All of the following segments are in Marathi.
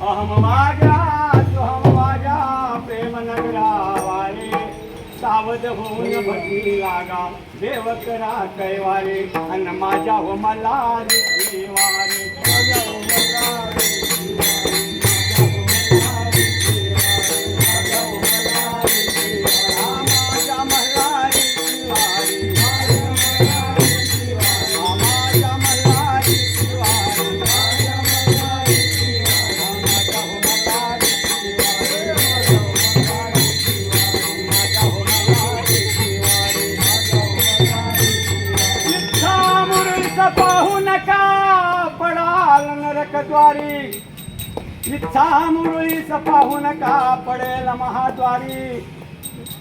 अहम वाजा तुहम वाजा प्रेम नगरावारे सावध होऊन भटी लागा देव करा कैवारे अन माझ्या हो मला पडाल नरकद्वारी इच्छा मुरळीच पाहू नका पडेल महाद्वारी?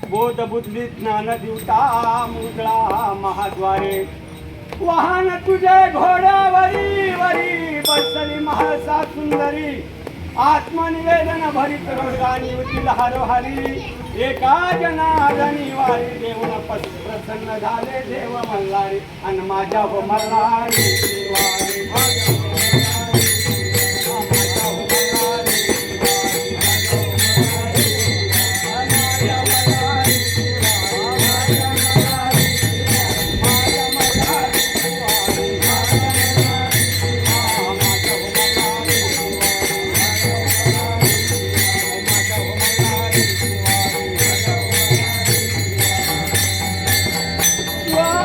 बोध बुद्धी ज्ञान दिवता मुद्रा महाद्वारे. वाहन तुझे घोड्यावरी वरी बसली महसा सुंदरी. आत्मनिवेदन भरीत रोगानी होतील हरोहरी. एका जनार्दनी वारी देऊन प्रसन्न झाले देव मल्हारी. आणि माझ्या हो मल्हारी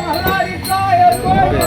Hallelujah.